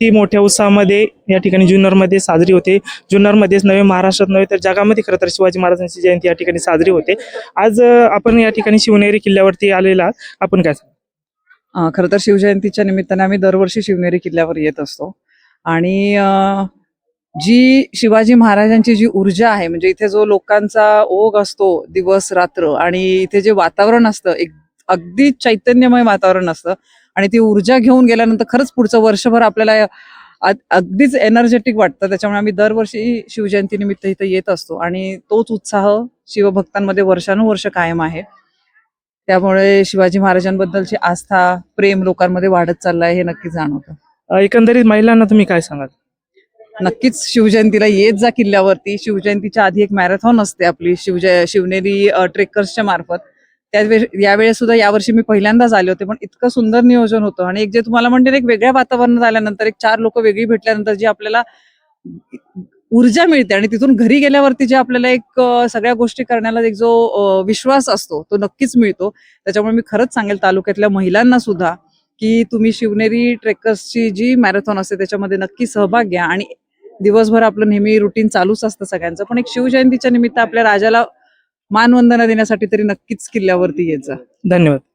ती मोठ्या उत्साहामध्ये या ठिकाणी जुन्नरमध्ये साजरी होते. जुन्नरमध्येच नव्हे महाराष्ट्रात नव्हे तर जगामध्ये खरं तर शिवाजी महाराजांची जयंती या ठिकाणी साजरी होते. आज आपण या ठिकाणी शिवनेरी किल्ल्यावरती आलेला आपण काय खरं तर शिवजयंतीच्या निमित्ताने आम्ही दरवर्षी शिवनेरी किल्ल्यावर येत असतो. आणि जी शिवाजी महाराजांची जी ऊर्जा आहे म्हणजे इथे जो लोकांचा ओघ असतो दिवस रात्र आणि इथे जे वातावरण असतं एक अगदी चैतन्यमय वातावरण असतं. आणि ती ऊर्जा घेऊन गेल्यानंतर खरंच पुढचं वर्षभर आपल्याला अगदीच एनर्जेटिक वाटतं. त्याच्यामुळे आम्ही दरवर्षी शिवजयंतीनिमित्त इथे येत असतो. आणि तोच उत्साह शिवभक्तांमध्ये वर्षानुवर्ष कायम आहे. त्यामुळे शिवाजी महाराजांबद्दलची आस्था प्रेम लोकांमध्ये वाढत चाललंय हे नक्की जाणवतं. एकंदरीत महिलांना तुम्ही काय सांगाल? नक्कीच शिवजयंतीला येत जा किल्ल्यावरती. शिवजयंतीच्या आधी एक मॅरेथॉन असते आपली. शिवजय शिवनेरी ट्रेकर्सच्या मार्फत. यावेळेस सुद्धा यावर्षी मी पहिल्यांदाच आले होते पण इतकं सुंदर नियोजन होतं. आणि एक जे तुम्हाला म्हणते एक वेगळ्या वातावरणात आल्यानंतर एक चार लोक वेगळी भेटल्यानंतर जी आपल्याला ऊर्जा मिळते आणि तिथून घरी गेल्यावरती जे आपल्याला एक सगळ्या गोष्टी करण्याला एक जो विश्वास असतो तो नक्कीच मिळतो. त्याच्यामुळे मी खरंच सांगेल तालुक्यातल्या महिलांना सुद्धा की तुम्ही शिवनेरी ट्रेकर्सची जी मॅरेथॉन असते त्याच्यामध्ये नक्की सहभाग घ्या. आणि दिवसभर आपलं नेहमी रुटीन चालूच असतं सगळ्यांचं. पण एक शिवजयंतीच्या निमित्त आपल्या राजाला मानवंदना देण्यासाठी तरी नक्कीच किल्ल्यावरती यायचा धन्यवाद.